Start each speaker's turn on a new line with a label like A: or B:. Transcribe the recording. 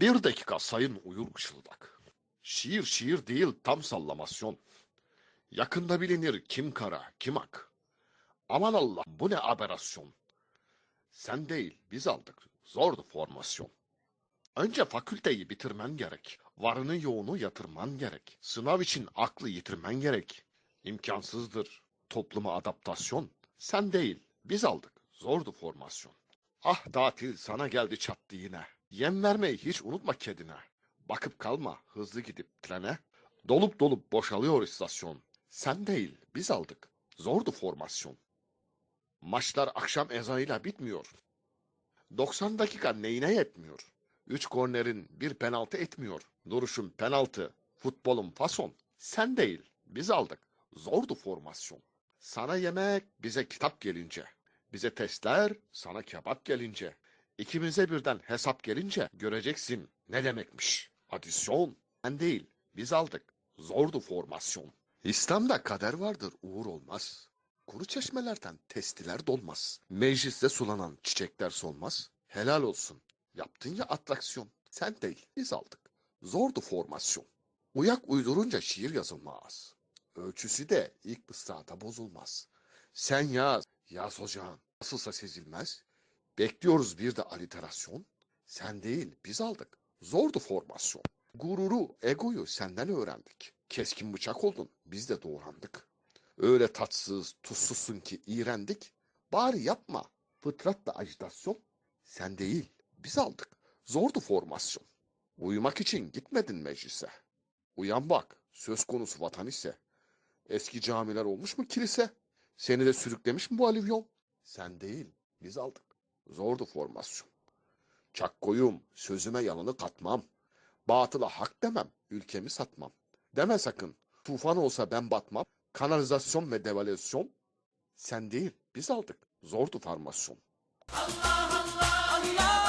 A: Bir dakika sayın uyur ışıldak. Şiir şiir değil tam sallamasyon. Yakında bilinir kim kara kim ak. Aman Allah bu ne aberasyon. Sen değil biz aldık zordu formasyon. Önce fakülteyi bitirmen gerek. Varını yoğunu yatırman gerek. Sınav için aklı yitirmen gerek. İmkansızdır topluma adaptasyon. Sen değil biz aldık zordu formasyon. Ah tatil sana geldi çattı yine. Yem vermeyi hiç unutma kedine. Bakıp kalma hızlı gidip trene. Dolup dolup boşalıyor istasyon. Sen değil biz aldık. Zordu formasyon. Maçlar akşam ezanıyla bitmiyor. 90 dakika neyine yetmiyor. 3 kornerin bir penaltı etmiyor. Duruşun penaltı, futbolun fason. Sen değil biz aldık. Zordu formasyon. Sana yemek, bize kitap gelince. Bize testler, sana kebap gelince. İkimize birden hesap gelince göreceksin ne demekmiş. Adisyon. Sen değil, biz aldık. Zordu formasyon. İslam'da kader vardır, uğur olmaz. Kuru çeşmelerden testiler dolmaz. Mecliste sulanan çiçekler solmaz. Helal olsun. Yaptın ya atraksiyon. Sen değil, biz aldık. Zordu formasyon. Uyak uydurunca şiir yazılmaz. Ölçüsü de ilk mısrada bozulmaz. Sen yaz, yaz hocam. Nasılsa sezilmez. Bekliyoruz bir de aliterasyon. Sen değil, biz aldık. Zordu formasyon. Gururu, egoyu senden öğrendik. Keskin bıçak oldun, biz de doğrandık. Öyle tatsız, tuzsuzsun ki iğrendik. Bari yapma, fıtratla ajitasyon. Sen değil, biz aldık. Zordu formasyon. Uyumak için gitmedin meclise. Uyan bak, söz konusu vatan ise. Eski camiler olmuş mu kilise? Seni de sürüklemiş mi bu alivyon? Sen değil, biz aldık. Zordu formasyon. Çak koyum, sözüme yalanı katmam. Batıla hak demem, ülkemi satmam. Deme sakın, tufan olsa ben batmam. Kanalizasyon ve devalüasyon. Sen değil, biz aldık. Zordu formasyon.
B: Allah